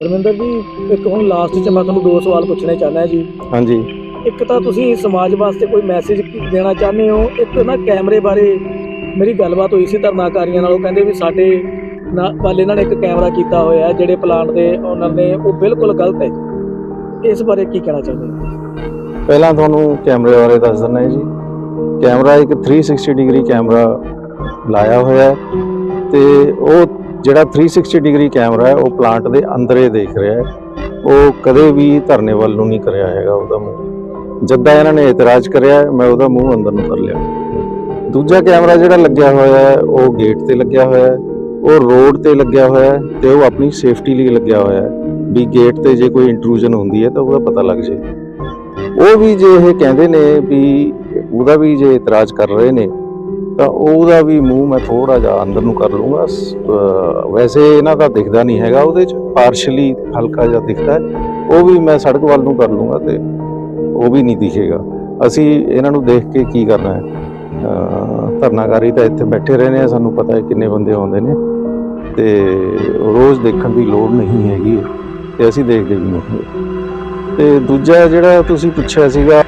ਰਵਿੰਦਰ ਜੀ ਇੱਕ ਹੁਣ ਲਾਸਟ 'ਚ ਮੈਂ ਤੁਹਾਨੂੰ ਦੋ ਸਵਾਲ ਪੁੱਛਣੇ ਚਾਹੁੰਦਾ ਜੀ। ਹਾਂਜੀ। ਇੱਕ ਤਾਂ ਤੁਸੀਂ ਸਮਾਜ ਵਾਸਤੇ ਕੋਈ ਮੈਸੇਜ ਦੇਣਾ ਚਾਹੁੰਦੇ ਹੋ? ਇੱਕ ਨਾ ਕੈਮਰੇ ਬਾਰੇ ਮੇਰੀ ਗੱਲਬਾਤ ਹੋਈ ਸੀ ਧਰਨਾਕਾਰੀਆਂ ਨਾਲ ਉਹ ਕਹਿੰਦੇ ਵੀ ਸਾਡੇ ਨਾ ਵੱਲ ਇਹਨਾਂ ਨੇ ਇੱਕ ਕੈਮਰਾ ਕੀਤਾ ਹੋਇਆ ਜਿਹੜੇ ਪਲਾਂਟ ਦੇ ਓਨਰ ਨੇ ਉਹ ਬਿਲਕੁਲ ਗਲਤ ਹੈ ਇਸ ਬਾਰੇ ਕੀ ਕਹਿਣਾ ਚਾਹੁੰਦੇ ਹੋ? ਪਹਿਲਾਂ ਤੁਹਾਨੂੰ ਕੈਮਰੇ ਬਾਰੇ ਦੱਸ ਦਿੰਦਾ ਜੀ। ਕੈਮਰਾ ਇੱਕ 360 ਡਿਗਰੀ ਕੈਮਰਾ ਲਾਇਆ ਹੋਇਆ ਤੇ ਉਹ ਜਿਹੜਾ 360 ਡਿਗਰੀ ਕੈਮਰਾ ਹੈ, ਉਹ ਪਲਾਂਟ ਦੇ ਅੰਦਰ ਹੀ ਦੇਖ ਰਿਹਾ ਹੈ। ਉਹ ਕਦੇ ਵੀ ਧਰਨੇ ਵੱਲ ਨੂੰ ਨਹੀਂ ਕਰਿਆ ਹੈਗਾ ਉਹਦਾ ਮੂੰਹ। ਜਦਾਂ ਇਹਨਾਂ ਨੇ ਇਤਰਾਜ਼ ਕਰਿਆ, ਮੈਂ ਉਹਦਾ ਮੂੰਹ ਅੰਦਰ ਨੂੰ ਕਰ ਲਿਆ। ਦੂਜਾ ਕੈਮਰਾ ਜਿਹੜਾ ਲੱਗਿਆ ਹੋਇਆ ਹੈ, ਉਹ ਗੇਟ ਤੇ ਲੱਗਿਆ ਹੋਇਆ ਹੈ। ਉਹ ਰੋਡ ਤੇ ਲੱਗਿਆ ਹੋਇਆ ਹੈ ਤੇ ਉਹ ਆਪਣੀ ਸੇਫਟੀ ਲਈ ਲੱਗਿਆ ਹੋਇਆ ਹੈ। ਵੀ ਗੇਟ ਤੇ ਜੇ ਕੋਈ ਇੰਟਰੂਜਨ ਹੁੰਦੀ ਹੈ, ਤਾਂ ਉਹਦਾ ਪਤਾ ਲੱਗ ਜੇ। ਉਹ ਵੀ ਜੇ ਇਹ ਕਹਿੰਦੇ ਨੇ ਵੀ, ਉਹਦਾ ਵੀ ਜੇ ਇਤਰਾਜ਼ ਕਰ ਰਹੇ ਨੇ ਤਾਂ ਉਹਦਾ ਵੀ ਮੂੰਹ ਮੈਂ ਥੋੜਾ ਜਿਹਾ ਅੰਦਰ ਨੂੰ ਕਰ ਲੂੰਗਾ ਵੈਸੇ ਇਹਨਾਂ ਦਾ ਦਿਖਦਾ ਨਹੀਂ ਹੈਗਾ ਉਹਦੇ ਚ ਪਾਰਸ਼ਲੀ ਹਲਕਾ ਜਿਹਾ ਦਿਖਦਾ ਹੈ। ਉਹ ਵੀ ਮੈਂ ਸੜਕ ਵੱਲ ਨੂੰ ਕਰ ਲੂੰਗਾ ਤੇ ਉਹ ਵੀ ਨਹੀਂ ਦਿਖੇਗਾ। ਅਸੀਂ ਇਹਨਾਂ ਨੂੰ ਦੇਖ ਕੇ ਕੀ ਕਰਨਾ ਹੈ? ਧਰਨਾਕਾਰੀ ਤਾਂ ਇੱਥੇ ਬੈਠੇ ਰਹਿੰਦੇ ਆ, ਸਾਨੂੰ ਪਤਾ ਹੈ ਕਿੰਨੇ ਬੰਦੇ ਆਉਂਦੇ ਨੇ। ਤੇ ਰੋਜ਼ ਦੇਖਣ ਦੀ ਲੋੜ ਨਹੀਂ ਹੈਗੀ। ਤੇ ਅਸੀਂ ਦੇਖਦੇ ਵੀ ਨਹੀਂ। ਤੇ ਦੂਜਾ ਜਿਹੜਾ ਤੁਸੀਂ ਪੁੱਛਿਆ ਸੀਗਾ